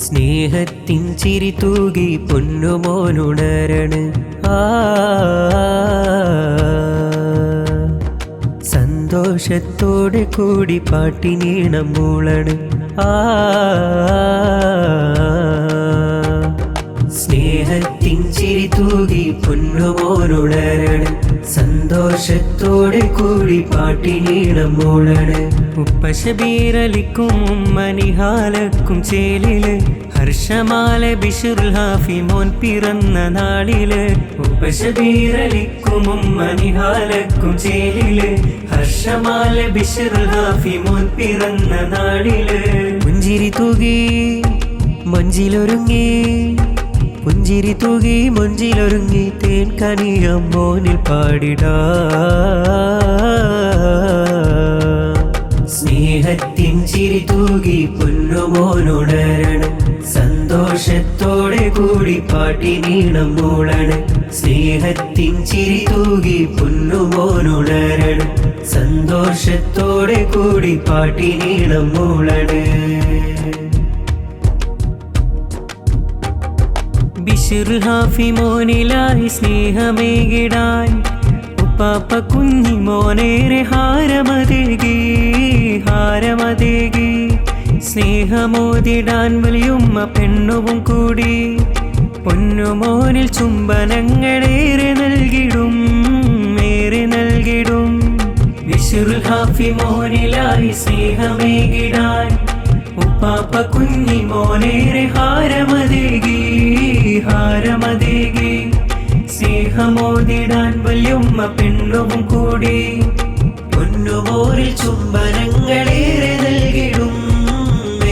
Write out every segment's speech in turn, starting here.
സ്നേഹത്തിൻ ചിരി തൂകി പൊന്നുമോനുണരണ്. ആ. സന്തോഷത്തോടെ കൂടി പാട്ടിനീണം മൂളണ്. ആ. സ്നേഹത്തിൻ ചിരി തൂകി പൊന്നുമോനുണരണ. സന്തോഷത്തോടെ കൂടി പാട്ടിനീണം മൂളണ്. ഉപ്പശബീരലിക്കും ഉമ്മനിഹാലക്കും ചേലിൽ. ഹർഷമാല ബിഷുറുൽ ഹാഫി മോൻ പിറന്ന നാളിൽ. ഉപ്പശബീരലിക്കും ഉമ്മനിഹാലക്കും ചേലിൽ. ഹർഷമാല ബിഷുറുൽ ഹാഫി മോൻ പിറന്ന നാളിൽ. പുഞ്ചിരി തൂകി മഞ്ചിലൊരുങ്ങി. പുഞ്ചിരി തൂകി മുഞ്ചിലൊരുങ്ങി തേൻ കനിയം മോനിൽ പാടിടാ. സ്നേഹത്തിൻ ചിരി തൂകി പൊന്നുമോനുണരണം സന്തോഷത്തോടെ കൂടി പാട്ടി നീണം മൂളണ്. സ്നേഹത്തിൻ ചിരി തൂകി പൊന്നുമോനുണരണം സന്തോഷത്തോടെ കൂടി പാട്ടി നീണം മൂളണ്. ബിഷിർ ഹാഫി മോനിലായി സ്നേഹമേകിടാൻ. ഉപ്പാപ്പ കുഞ്ഞി മോനേറെ ഹാരമതേകി ഹാരമതേകി. സ്നേഹമോതിടാൻ വലിയുമ്മ പെണ്ണുവും കൂടി. പൊന്നുമോനിൽ ചുംബനങ്ങളേറെ നൽകിടും ഏറെ നൽകിടും. ബിഷിർ ഹാഫി മോനിലായി സ്നേഹമേകിടാൻ. ഉപ്പാപ്പ കുഞ്ഞി മോനേറെ ഹാരമതേകി ഹാരമതേകി. സ്നേഹമോതിടാൻ വല്യുമ്മ പെണ്ണും കൂടി പൊന്നുമോരിൽ ചുംബനങ്ങളേറെ നൽകിടും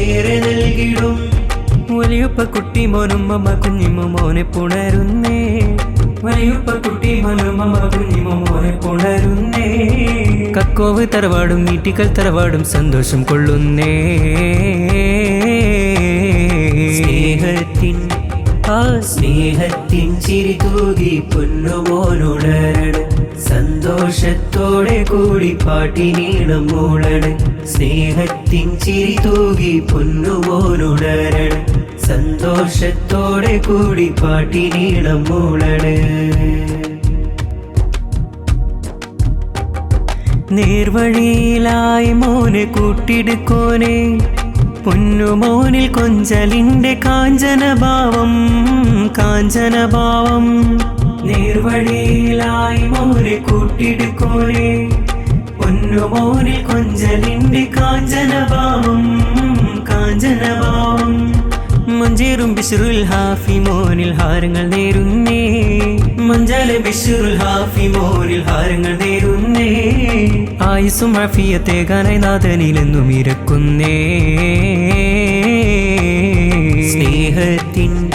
ഏറെ നൽകിടും. വലിയപ്പ കുട്ടി മോനുമ്മ കുഞ്ഞിമ്മ മോനെ പുണരുന്നേ വലിയപ്പ കുട്ടി മോനുമ്മ കുഞ്ഞിമ്മ മോനെ പുണരുന്നേ. കക്കോവ് തറവാടും നീട്ടിക്കൽ തറവാടും സന്തോഷം കൊള്ളുന്നേ. പൊന്നുമോനുണരണം സന്തോഷത്തോടെ കൂടി പാട്ടിനീളം മൂളണേ. സ്നേഹത്തിൻ ചിരി തൂകി പൊന്നുമോനുണരണം. സന്തോഷത്തോടെ കൂടി പാട്ടിനീളം മൂളണേ. നേർവഴിയിലായി മോനെ കൂട്ടിടുക്കോനെ. പൊന്നുമോനിൽ കൊഞ്ചലിന്റെ കാഞ്ചനഭാവം കാഞ്ചനഭാവം. നേർവഴിയിലായി മോനെ കൂട്ടിടുക്കോനെ പൊന്നുമോനിൽ കൊഞ്ചലിന്റെ കാഞ്ചനഭാവം കാഞ്ചനഭാവം. മഞ്ചേറും ബിഷുറുൽ ഹാഫി മോനിൽ ഹാരങ്ങൾ നേരുന്നേ. മഞ്ചാല ബിഷുറുൽ ഹാഫി മോനിൽ ഹാരങ്ങൾ നേരുന്നേ. ആയുസും അഫിയത്തേകാനായി ഗാനനാഥനിലെന്നും ഇരക്കുന്നേ. സ്നേഹത്തിൻ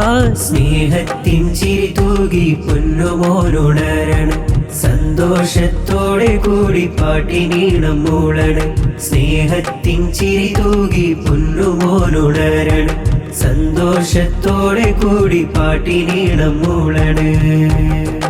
ആ സ്നേഹത്തിൻ ചിരി തൂകി പൊന്നുമോനുണരണം. സന്തോഷത്തോടെ കൂടി പാട്ടിനീണം മൂളണം. സ്നേഹത്തിൻ ചിരി തൂകി പൊന്നുമോനുണരണം. സന്തോഷത്തോടെ കൂടി പാട്ടിനീണം മൂളണ്.